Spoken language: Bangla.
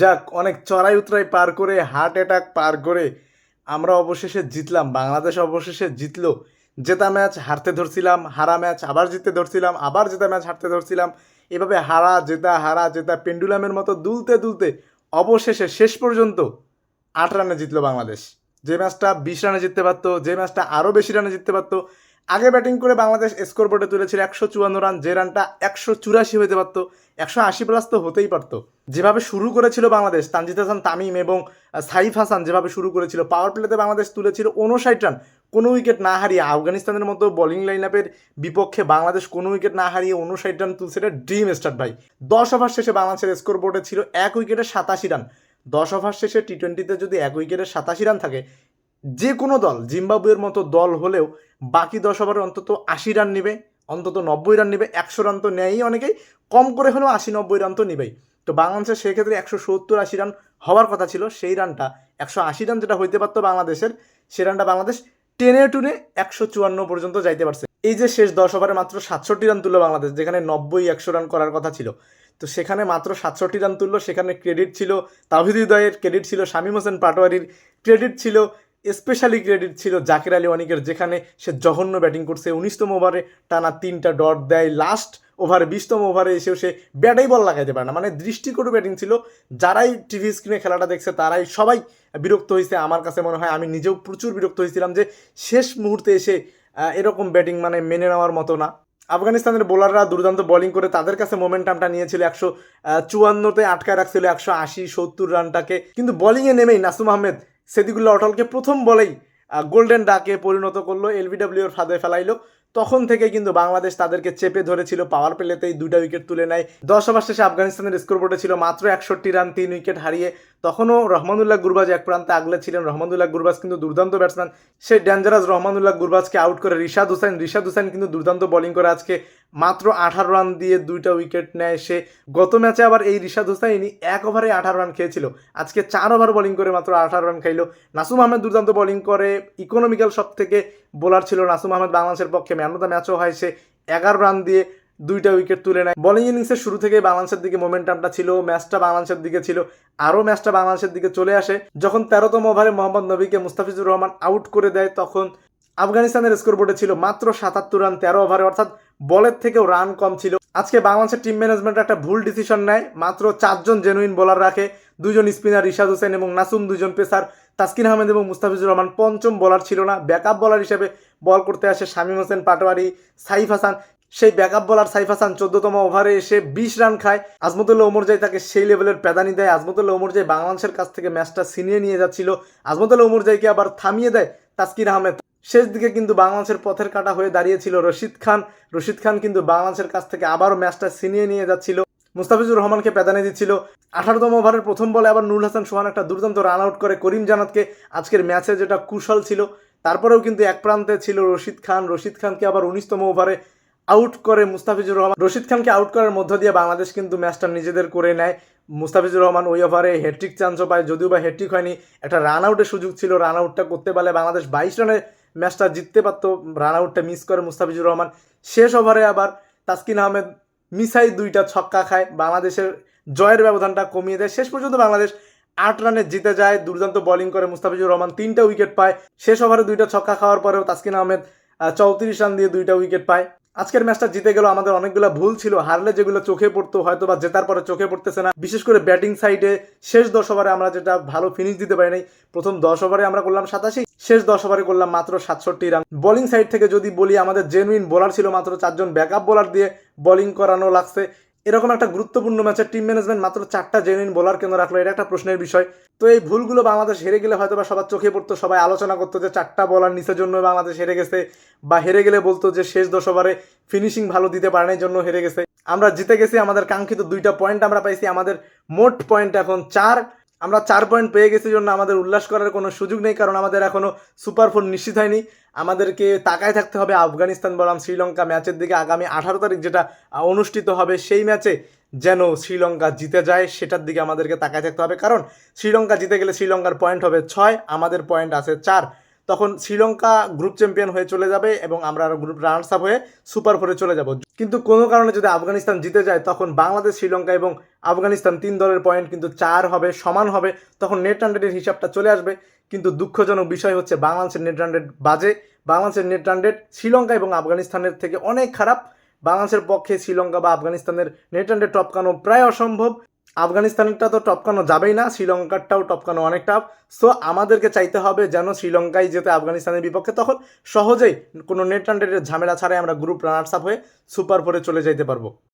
যাক, অনেক চড়াই উতরাই পার করে হার্ট অ্যাটাক পার করে আমরা অবশেষে জিতলাম। বাংলাদেশ অবশেষে জিতলো। জেতা ম্যাচ হারতে ধরছিলাম, হারা ম্যাচ আবার জিততে ধরছিলাম, আবার জেতা ম্যাচ হারতে ধরছিলাম। এভাবে হারা, জেতা হারা, জেতা পেন্ডুলামের মতো দুলতে দুলতে অবশেষে শেষ পর্যন্ত আট রানে জিতলো বাংলাদেশ। যে ম্যাচটা বিশ রানে জিততে পারতো, যে ম্যাচটা আরও বেশি রানে জিততে পারতো আগে ব্যাটিং করে বাংলাদেশ স্কোর বোর্ডে তুলেছিল একশো চুয়ান্ন রান, যে রানটা একশো চুরাশি হতে পারতো, একশো আশি প্লাস তো হতেই পারতো। যেভাবে শুরু করেছিল বাংলাদেশ, তানজিদ হাসান, তামিম এবং সাইফ হাসান যেভাবে শুরু করেছিল পাওয়ার প্লেতে বাংলাদেশ তুলেছিল উনষাট রান। কোনো উইকেট না হারিয়ে আফগানিস্তানের মতো বোলিং লাইন আপের বিপক্ষে বাংলাদেশ কোনো উইকেট না হারিয়ে উনষাট রান তুলছে এটা ড্রিম স্টার্ট ভাই। দশ ওভার শেষে বাংলাদেশের স্কোর বোর্ডে ছিল এক উইকেটে সাতাশি রান। দশ ওভার শেষে টি টোয়েন্টিতে যদি এক উইকেটে সাতাশি রান থাকে যে কোনো দল, জিম্বাবুয়ের মতো দল হলেও বাকি দশ ওভারে অন্তত আশি রান নেবে, অন্তত নব্বই রান নেবে, একশো রান তো নেয়ই অনেকেই, কম করে হলেও আশি নব্বই রান তো নেবেই। তো বাংলাদেশের সেক্ষেত্রে একশো সত্তর আশি রান হওয়ার কথা ছিল, সেই রানটা, একশো আশি রান যেটা হইতে পারতো বাংলাদেশের, সে রানটা বাংলাদেশ টেনে টুনে একশো চুয়ান্ন পর্যন্ত যাইতে পারছে। এই যে শেষ দশ ওভারে মাত্র সাতষট্টি রান তুললো বাংলাদেশ, যেখানে নব্বই, একশো রান করার কথা ছিল। তো সেখানে মাত্র সাতষট্টি রান তুললো, সেখানে ক্রেডিট ছিল তাহিদ হৃদয়ের ক্রেডিট ছিল, শামীম হোসেন পাটোয়ারির ক্রেডিট ছিল স্পেশালি ক্রেডিট ছিল জাকির আলী অনিকের, যেখানে সে জঘন্য ব্যাটিং করছে। উনিশতম ওভারে টানা তিনটা ডট দেয় লাস্ট ওভারে, বিশতম ওভারে এসেও সে ব্যাটেই বল লাগাইতে পারে না। মানে দৃষ্টিকটু ব্যাটিং ছিল। যারাই টিভি স্ক্রিনে খেলাটা দেখছে, তারাই সবাই বিরক্ত হয়েছে আমার কাছে মনে হয়, আমি নিজেও প্রচুর বিরক্ত হয়েছিলাম যে শেষ মুহূর্তে এসে এরকম ব্যাটিং মানে মেনে নেওয়ার মতো না। আফগানিস্তানের বোলাররা দুর্দান্ত বোলিং করে তাদের কাছে মোমেন্টামটা নিয়েছিল একশো চুয়ান্নতে আটকায় রাখছিল একশো আশি সত্তর রানটাকে। কিন্তু বোলিংয়ে নেমেই নাসুম আহমেদ সেদিকুল্লা অটলকে প্রথম বলেই গোল্ডেন ডাকে পরিণত করল এলবিডব্লিউর ফাঁদে ফেলাইলো। তখন থেকে কিন্তু বাংলাদেশ তাদেরকে চেপে ধরেছিল পাওয়ার প্লেতেই দুইটা উইকেট তুলে নেয়। দশ ওভার শেষে আফগানিস্তানের স্কোর বোর্ডে ছিল মাত্র একষট্টি রান, তিন উইকেট হারিয়ে। তখনও রহমানুল্লাহ গুরবাজ এক প্রান্তে আগলে ছিলেন। রহমানুল্লাহ গুরবাজ কিন্তু দুর্দান্ত ব্যাটসম্যান সেই ডেঞ্জারাস রহমানুল্লাহ গুরবাজকে আউট করে রিশাদ হোসেন। রিশাদ হোসেন কিন্তু দুর্দান্ত বোলিং করে আজকে মাত্র আঠারো রান দিয়ে দুইটা উইকেট নেয় সে। গত ম্যাচে আবার এই রিশাদ হোসাইনি এক ওভারে আঠারো রান খেয়েছিল। আজকে চার ওভার বোলিং করে মাত্র আঠারো রান খাইলো। নাসুম আহমেদ দুর্দান্ত বোলিং করে ইকোনমিক্যাল সব থেকে বোলার ছিল নাসুম আহমেদ বাংলাদেশের পক্ষে ম্যান অফ দ্য ম্যাচও হয়। সে এগারো রান দিয়ে দুইটা উইকেট তুলে নেয়। বোলিং ইনিংসের শুরু থেকে বাংলাদেশের দিকে মোমেন্টামটা ছিল ম্যাচটা বাংলাদেশের দিকে ছিল, আরও ম্যাচটা বাংলাদেশের দিকে চলে আসে। যখন তেরোতম ওভারে মোহাম্মদ নবীকে মুস্তাফিজুর রহমান আউট করে দেয়, তখন আফগানিস্তানের স্কোর বোর্ডে ছিল মাত্র সাতাত্তর রান তেরো ওভারে অর্থাৎ বলের থেকেও রান কম ছিল। আজকে বাংলাদেশের টিম ম্যানেজমেন্ট একটা ভুল ডিসিশন নেয়। মাত্র চারজন জেনুইন বোলার রাখে। দুজন স্পিনার রিশাদ হোসেন এবং নাসুম দুজন পেসার তাসকিন আহমেদ এবং মুস্তাফিজুর রহমান। পঞ্চম বলার ছিল না ব্যাকআপ বলার হিসেবে বল করতে আসে শামীম হোসেন, পাটোয়ারি, সাইফ হাসান। সেই ব্যাকআপ বলার সাইফ হাসান চোদ্দতম ওভারে এসে বিশ রান খায়। আজমতুল্লাহ ওমরজাই তাকে সেই লেভেলের প্যাদানি দেয়। আজমতুল্লাহ ওমরজাই বাংলাদেশের কাছ থেকে ম্যাচটা ছিনিয়ে নিয়ে যাচ্ছিল। আজমতুল্লাহ ওমরজাইকে আবার থামিয়ে দেয় তাসকির আহমেদ। শেষ দিকে কিন্তু বাংলাদেশের পথের কাটা হয়ে দাঁড়িয়েছিল রশিদ খান। রশিদ খান কিন্তু বাংলাদেশের কাছ থেকে আবারও ম্যাচটা ছিনিয়ে নিয়ে যাচ্ছিল। মুস্তাফিজুর রহমানকে প্যাদানি দিচ্ছিল। আঠারোতম ওভারের প্রথম বলে আবার নুরুল হাসান সোহান একটা দুর্দান্ত রান আউট করে করিম জানাতকে আজকের ম্যাচে যেটা কুশল ছিল, তারপরেও কিন্তু এক প্রান্তে ছিল রশিদ খান। রশিদ খানকে আবার উনিশতম ওভারে আউট করে মুস্তাফিজুর রহমান। রশিদ খানকে আউট করার মধ্য দিয়ে বাংলাদেশ কিন্তু ম্যাচটা নিজেদের করে নেয়। মুস্তাফিজুর রহমান ওই ওভারে হ্যাট্রিক চান্সও পায়, যদিও বা হ্যাট্রিক হয়নি। একটা রান আউটের সুযোগ ছিল রান আউটটা করতে পারলে বাংলাদেশ বাইশ রানে ম্যাচটা জিততে পারতো। রান আউটটা মিস করে মুস্তাফিজুর রহমান। শেষ ওভারে আবার তাসকিন আহমেদ মিসাই দুইটা ছক্কা খায়, বাংলাদেশের জয়ের ব্যবধানটা কমিয়ে দেয়। শেষ পর্যন্ত বাংলাদেশ আট রানে জিতে যায়, দুর্দান্ত বোলিং করে মুস্তাফিজুর রহমান তিনটা উইকেট পায়। শেষ ওভারে দুইটা ছক্কা খাওয়ার পরেও তাসকিন আহমেদ চৌত্রিশ রান দিয়ে দুইটা উইকেট পায়। আজকের ম্যাচটা জিতে গেল আমাদের অনেকগুলো ভুল ছিল। হারলে যেগুলো চোখে পড়তো হয়তো বা জেতার পরে চোখে পড়তেছে না। বিশেষ করে ব্যাটিং সাইডে শেষ দশ ওভারে আমরা যেটা ভালো ফিনিশ দিতে পারি নাই, প্রথম দশ ওভারে আমরা করলাম সাতাশি। শেষ দশ ওভারে করলাম মাত্র সাতষট্টি রান। বোলিং সাইড থেকে যদি বলি, আমাদের জেনুইন বোলার ছিল মাত্র চারজন ব্যাকআপ বোলার দিয়ে বোলিং করানো লাগছে। এরকম একটা গুরুত্বপূর্ণ ম্যাচে টিম ম্যানেজমেন্ট মাত্র চারটা জেনুইন বোলার কেন রাখল, এটা একটা প্রশ্নের বিষয়। তো এই ভুলগুলো বাংলাদেশ হেরে গেলে হয়তো বা সবার চোখে পড়তো, সবাই আলোচনা করতো যে চারটা বলার নিচের জন্য বাংলাদেশ হেরে গেছে, বা হেরে গেলে বলতো যে শেষ দশ ওভারে ফিনিশিং ভালো দিতে পারে নাই জন্য হেরে গেছে। আমরা জিতে গেছি, আমাদের কাঙ্ক্ষিত দুইটা পয়েন্ট আমরা পাইছি, আমাদের মোট পয়েন্ট এখন চার। আমরা চার পয়েন্ট পেয়ে গেছি জন্য আমাদের উল্লাস করার কোনো সুযোগ নেই, কারণ আমাদের এখনও সুপার ফোর নিশ্চিত হয়নি। আমাদেরকে তাকায় থাকতে হবে আফগানিস্তান বনাম শ্রীলঙ্কা ম্যাচের দিকে। আগামী আঠারো তারিখ যেটা অনুষ্ঠিত হবে সেই ম্যাচে যেন শ্রীলঙ্কা জিতে যায়, সেটার দিকে আমাদেরকে তাকায় থাকতে হবে। কারণ শ্রীলঙ্কা জিতে গেলে শ্রীলঙ্কার পয়েন্ট হবে ছয়, আমাদের পয়েন্ট আছে চার। তখন শ্রীলঙ্কা গ্রুপ চ্যাম্পিয়ন হয়ে চলে যাবে এবং আমরা গ্রুপ রানার্স আপ হয়ে সুপার ফোরে চলে যাব। কিন্তু কোনো কারণে যদি আফগানিস্তান জিতে যায়, তখন বাংলাদেশ, শ্রীলঙ্কা এবং আফগানিস্তান তিন দলের পয়েন্ট কিন্তু চার হবে, সমান হবে, তখন নেট রান হিসাবটা চলে আসবে। কিন্তু দুঃখজনক বিষয় হচ্ছে বাংলাদেশের নেট রেট বাজে। বাংলাদেশের নেট রান শ্রীলঙ্কা এবং আফগানিস্তানের থেকে অনেক খারাপ। বাংলাদেশের পক্ষে শ্রীলঙ্কা বা আফগানিস্তানের নেট রান টপকানো প্রায় অসম্ভব। আফগানিস্তানেরটা তো টপকানো যাবেই না, শ্রীলঙ্কারটাও টপকানো অনেক টাফ সো আমাদেরকে চাইতে হবে যেন শ্রীলঙ্কায় যেতে আফগানিস্তানের বিপক্ষে। তখন সহজেই কোনো নেট রান ঝামেলা ছাড়াই আমরা গ্রুপ রানার্স আপ হয়ে সুপার ফোরে চলে যাইতে পারব।